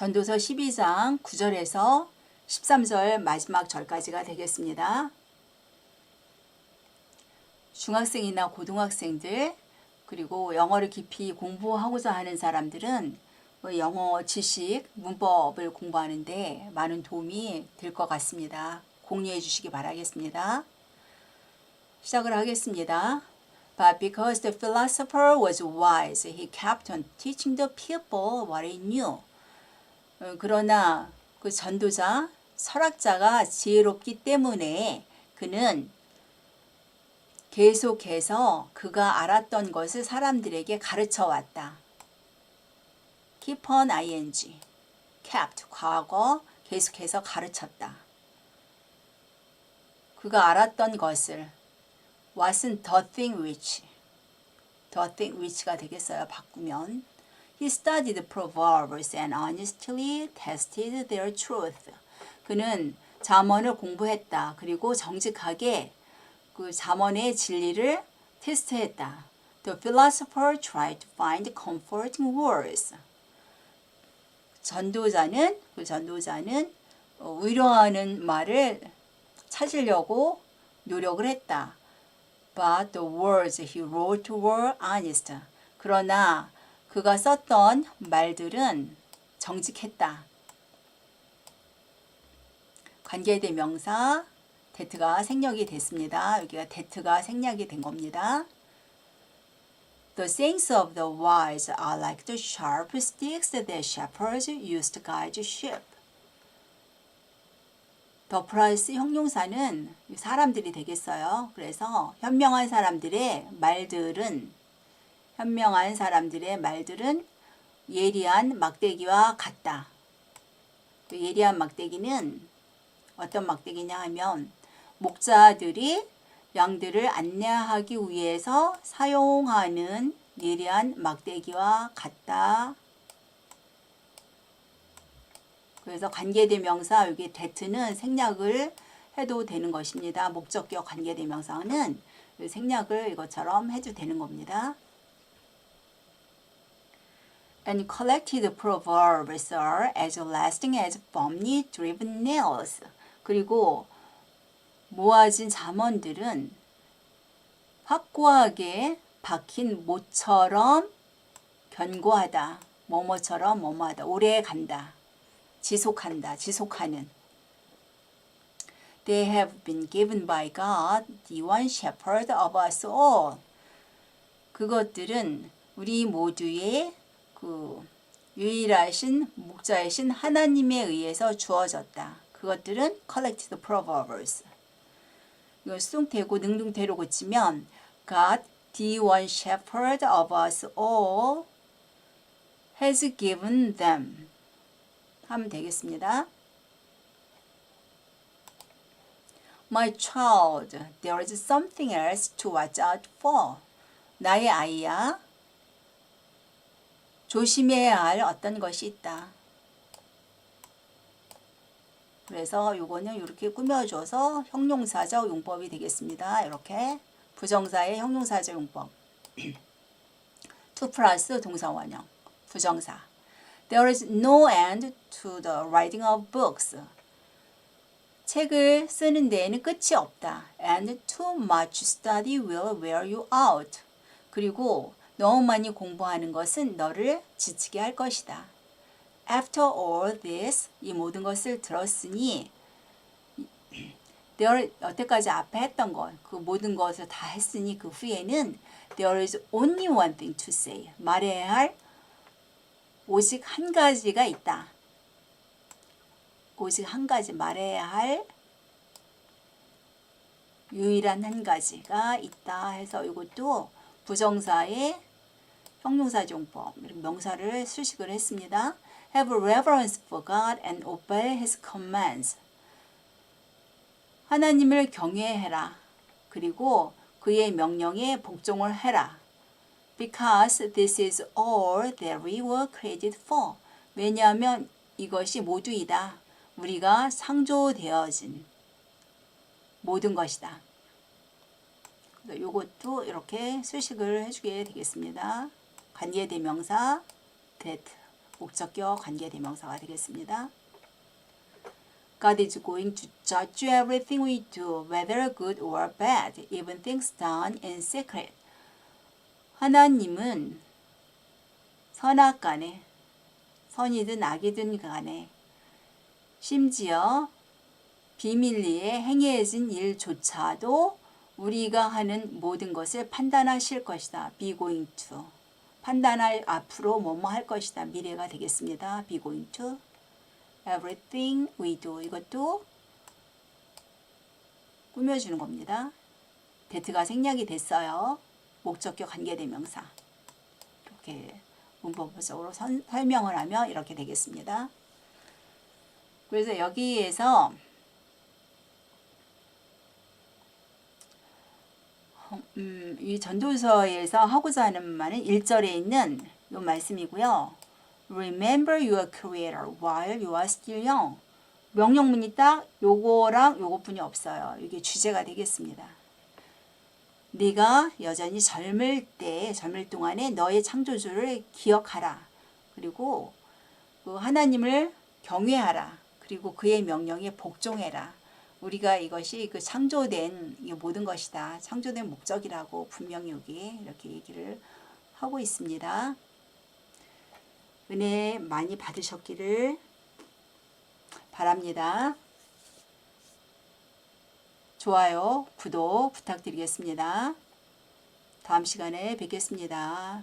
전도서 12장 9절에서 13절 마지막 절까지가 되겠습니다. 중학생이나 고등학생들 그리고 영어를 깊이 공부하고자 하는 사람들은 뭐 영어 지식, 문법을 공부하는데 많은 도움이 될 것 같습니다. 공유해 주시기 바라겠습니다. 시작을 하겠습니다. But because the philosopher was wise, he kept on teaching the people what he knew. 어, 그러나 그 전도자, 설학자가 지혜롭기 때문에 그는 계속해서 그가 알았던 것을 사람들에게 가르쳐 왔다. keep on ing, kept 과거 계속해서 가르쳤다. 그가 알았던 것을 what은 the thing which the thing which가 되겠어요. 바꾸면 He studied proverbs and honestly tested their truth. 그는 잠언을 공부했다. 그리고 정직하게 그 잠언의 진리를 테스트했다. The philosopher tried to find comforting words. 전도자는 그 전도자는 어, 위로하는 말을 찾으려고 노력을 했다. But the words he wrote were honest. 그러나 그가 썼던 말들은 정직했다. 관계대 명사 데트가 생략이 됐습니다. 여기가 데트가 생략이 된 겁니다. The sayings of the wise are like the sharp sticks that shepherds use to guide sheep. 더 플러스 형용사는 사람들이 되겠어요. 그래서 현명한 사람들의 말들은 현명한 사람들의 말들은 예리한 막대기와 같다. 그 예리한 막대기는 어떤 막대기냐 하면 목자들이 양들을 안내하기 위해서 사용하는 예리한 막대기와 같다. 그래서 관계대명사 여기 데트는 생략을 해도 되는 것입니다. 목적격 관계대명사는 생략을 이것처럼 해도 되는 겁니다. And collected proverbs are as lasting as firmly driven nails. 그리고 모아진 잠언들은 확고하게 박힌 못처럼 견고하다. 뭐뭐처럼 뭐뭐하다. 오래 간다. 지속한다. 지속하는. They have been given by God, the one shepherd of us all. 그것들은 우리 모두의 그 유일하신 목자이신 하나님에 의해서 주어졌다. 그것들은 collected proverbs. 이걸 수동태고 능동태로 고치면 God, the one shepherd of us all, has given them 하면 되겠습니다. My child, there is something else to watch out for. 나의 아이야, 조심해야 할 어떤 것이 있다. 그래서 요거는 이렇게 꾸며줘서 형용사적 용법이 되겠습니다. 이렇게 부정사의 형용사적 용법. to 플러스 동사원형 부정사. There is no end to the writing of books. 책을 쓰는 데에는 끝이 없다. And too much study will wear you out. 그리고 너무 많이 공부하는 것은 너를 지치게 할 것이다. After all this, 이 모든 것을 들었으니 there, 여태까지 앞에 했던 것, 그 모든 것을 다 했으니 그 후에는 there is only one thing to say. 말해야 할 오직 한 가지가 있다. 오직 한 가지 말해야 할 유일한 한 가지가 있다 해서 이것도 부정사의 형용사용법 명사를 수식을 했습니다. Have reverence for God and obey His commands. 하나님을 경외해라. 그리고 그의 명령에 복종을 해라. Because this is all that we were created for. 왜냐하면 이것이 모두이다. 우리가 창조되어진 모든 것이다. 요것도 이렇게 수식을 해주게 되겠습니다. 관계대명사 that 목적격 관계대명사가 되겠습니다. God is going to judge everything we do, whether good or bad, even things done in secret. 하나님은 선악 간에 선이든 악이든 간에 심지어 비밀리에 행해진 일조차도 우리가 하는 모든 것을 판단하실 것이다. be going to. 판단할 앞으로 뭐뭐 할 것이다. 미래가 되겠습니다. be going to. everything we do. 이것도 꾸며주는 겁니다. 대트가 생략이 됐어요. 목적격 관계대명사. 이렇게 문법적으로 선- 설명을 하면 이렇게 되겠습니다. 그래서 여기에서 음, 이 전도서에서 하고자 하는 말은 1절에 있는 이 말씀이고요. Remember your creator while you are still young. 명령문이 딱 요거랑 요것뿐이 없어요. 이게 주제가 되겠습니다. 네가 여전히 젊을 때, 젊을 동안에 너의 창조주를 기억하라. 그리고 그 하나님을 경외하라. 그리고 그의 명령에 복종해라. 우리가 이것이 그 창조된 이 모든 것이다. 창조된 목적이라고 분명히 여기 이렇게 얘기를 하고 있습니다. 은혜 많이 받으셨기를 바랍니다. 좋아요, 구독 부탁드리겠습니다. 다음 시간에 뵙겠습니다.